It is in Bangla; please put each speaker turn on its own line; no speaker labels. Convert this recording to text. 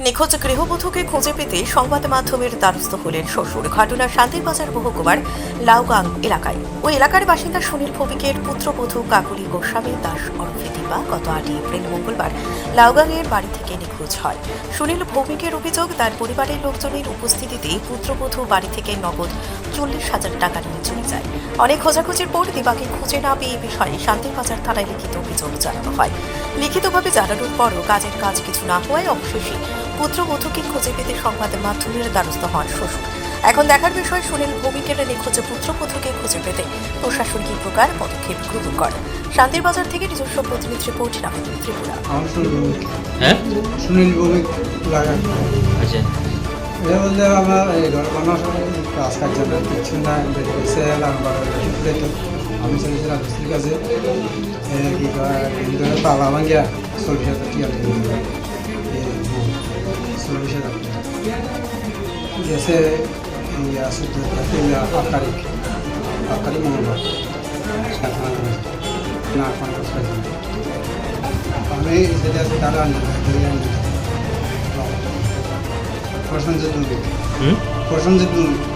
নিখোঁজ গৃহবধূকে খুঁজে পেতে সংবাদ মাধ্যমের দ্বারস্থ হলেন শ্বশুর। ঘটনা শান্তিরবাজার মহকুমার লাউগাং এলাকায়। ওই এলাকার বাসিন্দা সুনীল ভৌমিকের পুত্রবধূ কাকুলি গোস্বামী, দাস ওরফে দীপা গত আটই এপ্রিল মঙ্গলবার লাউগাংয়ের বাড়ি থেকে নিখোঁজ হয়। সুনীল ভৌমিকের অভিযোগ, তার পরিবারের লোকজনের উপস্থিতিতে পুত্রবধূ বাড়ি থেকে নগদ চল্লিশ হাজার টাকা নিয়ে চলে যায়। অনেক খোঁজাখুঁজির পর দিবাকে খুঁজে না পেয়ে বিষয়ে শান্তিরবাজার থানায় লিখিত অভিযোগ জানানো হয়। লিখিতভাবে জানানোর পরও কাজের কাজ কিছু না হওয়ায় অবশেষে পুত্রবধূকে খুঁজে পেতে সংবাদ মাধ্যমের দ্বারস্থ হন শ্বশুর। এখন দেখার বিষয় সুনীল ভৌমিকের নিখোঁজ পুত্রবধূকে খুঁজে পেতে প্রশাসন কি প্রকার পদক্ষেপ গ্রহণ করে? শান্তির বাজার থেকে নিজস্ব প্রতিনিধি রিপোর্ট রাখেন ত্রিপুরা।
আমার সুনীল ভৌমিক
হ্যাঁ?
সুনীল ভৌমিক
আচ্ছা।
আমার এই কাজ কাজ না আমি চলেছিলাম মিস্ত্রির কাছে। কি কিন্তু তালা ভাঙিয়া চল্লিশ হাজার টিয়া চল্লিশ হাজার গেছে এই এপ্রিল আট তারিখ আট তারিখ মঙ্গলবার না পঞ্চাশ আমি যেটা আছে তারা আনি প্রসঞ্জিৎ নদী
হুম
প্রসঞ্জিৎ নদী